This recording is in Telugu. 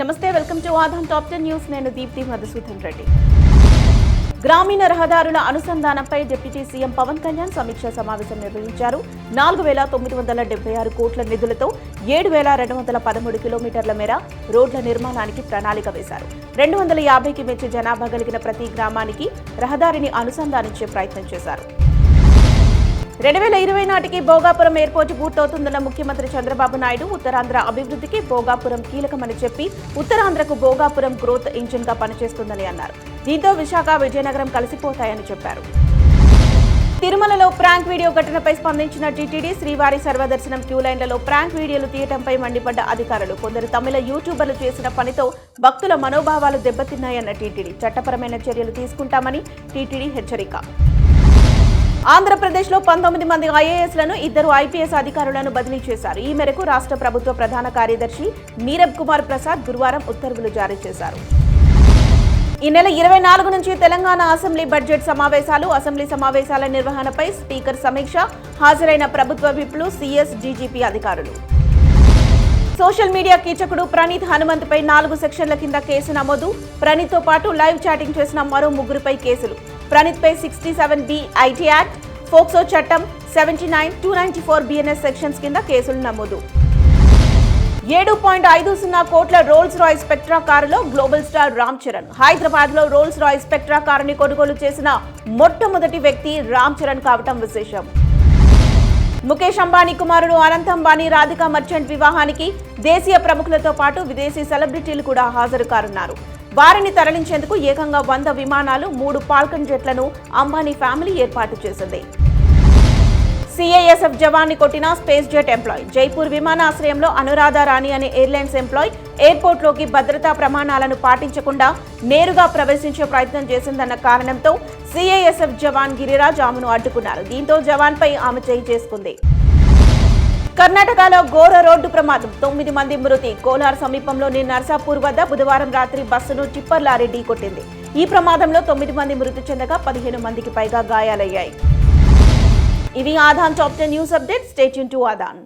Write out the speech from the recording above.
నమస్తే welcome to Aadhan top ten news. నేను దీప్తి మధుసూదన్ రెడ్డి. గ్రామీణ రహదారుల అనుసంధానంపై డిప్యూటీ సీఎం పవన్ కళ్యాణ్ సమీక్షా సమావేశం నిర్వహించారు. నాలుగు వేల తొమ్మిది వందల డెబ్బై ఆరు కోట్ల నిధులతో ఏడు వేల రెండు వందల పదమూడు కిలోమీటర్ల మేర రోడ్ల నిర్మాణానికి ప్రణాళిక వేశారు. రెండు వందల యాభైకి మించి జనాభా కలిగిన ప్రతి గ్రామానికి రహదారిని అనుసంధానించే ప్రయత్నం చేశారు. రెండు వేల ఇరవై నాటికి భోగాపురం ఎయిర్పోర్ట్ పూర్తవుతుందన్న ముఖ్యమంత్రి చంద్రబాబు నాయుడు ఉత్తరాంధ్ర అభివృద్ధికి భోగాపురం కీలకమని చెప్పి ఉత్తరాంధ్రకు భోగాపురం గ్రోత్ ఇంజిన్గా పనిచేస్తుందని అన్నారు. దీంతో విశాఖ విజయనగరం కలిసిపోతాయని చెప్పారు. తిరుమలలో ప్రాంక్ వీడియో ఘటనపై స్పందించిన టీటీడీ శ్రీవారి సర్వదర్శనం క్యూ లైన్లలో ప్రాంక్ వీడియోలు తీయటంపై మండిపడ్డ అధికారులు. కొందరు తమిళ యూట్యూబర్లు చేసిన పనితో భక్తుల మనోభావాలు దెబ్బతిన్నాయన్న టీటీడీ. చట్టపరమైన చర్యలు తీసుకుంటామని టీటీడీ హెచ్చరిక. ఆంధ్రప్రదేశ్లో పంతొమ్మిది మంది ఐఏఎస్లను ఇద్దరు ఐపీఎస్ అధికారులను బదిలీ చేశారు. ఈ మేరకు రాష్ట్ర ప్రభుత్వ ప్రధాన కార్యదర్శి నీరబ్ కుమార్ ప్రసాద్ గురువారం ఉత్తర్వులు జారీ చేశారు. ఈ నెల ఇరవై నాలుగు నుంచి తెలంగాణ అసెంబ్లీ బడ్జెట్ సమావేశాలు అసెంబ్లీ సమావేశాల నిర్వహణపై స్పీకర్ సమీక్ష హాజరైన ప్రభుత్వ విప్లు సీఎస్ డీజీపీ అధికారులు. సోషల్ మీడియా కీచకుడు ప్రణీత్ హనుమంత్పై నాలుగు సెక్షన్ల కింద కేసు నమోదు. ప్రణీత్తో పాటు లైవ్ చాటింగ్ చేసిన మరో ముగ్గురుపై కేసులు. ప్రణీత్పై sixty seven B IT act POCSO చట్టం seventy nine two ninety four BNS sections కింద కేసులు నమోదు. ఏడు పాయింట్ ఐదు సున్నా కోట్ల రోల్స్ రాయ్ స్పెక్ట్రా కారులో గ్లోబల్ స్టార్ రామ్ చరణ్ హైదరాబాద్లో రోల్స్ రాయ్ స్పెక్ట్రా కారుని కొనుగోలు చేసిన మొట్టమొదటి వ్యక్తి రామ్ చరణ్ కావటం విశేషం. ముఖేష్ అంబానీ కుమారుడు అనంత్ అంబానీ రాధికా మర్చెంట్ వివాహానికి దేశీయ ప్రముఖులతో పాటు విదేశీ సెలబ్రిటీలు కూడా హాజరు కానున్నారు. వారిని తరలించేందుకు ఏకంగా వంద విమానాలు మూడు పాల్కన్ జెట్లను అంబానీ ఫ్యామిలీ ఏర్పాటు చేసింది. సిఐఎస్ఎఫ్ జవాన్ని కొట్టిన స్పేస్ జెట్ ఎంప్లాయ్. జైపూర్ విమానాశ్రయంలో అనురాధ రాణి అనే ఎయిర్లైన్స్ ఎంప్లాయ్ ఎయిర్పోర్ట్లోకి భద్రతా ప్రమాణాలను పాటించకుండా నేరుగా ప్రవేశించే ప్రయత్నం చేసిందన్న కారణంతో సిఐఎస్ఎఫ్ జవాన్ గిరిరాజ్ ఆమెను అడ్డుకున్నారు. దీంతో జవాన్పై ఆమె చేయి చేసుకుంది. కర్ణాటకలో ఘోర రోడ్డు ప్రమాదం. తొమ్మిది మంది మృతి. కోలార్ సమీపంలోని నర్సాపూర్ వద్ద బుధవారం రాత్రి బస్సును టిప్పర్ లారీ ఢీకొట్టింది ఈ ప్రమాదంలో తొమ్మిది మంది మృతి చెందగా పదిహేను మందికి పైగా గాయాలయ్యాయి. ఇవి Aadhan top ten news update state to Aadhan.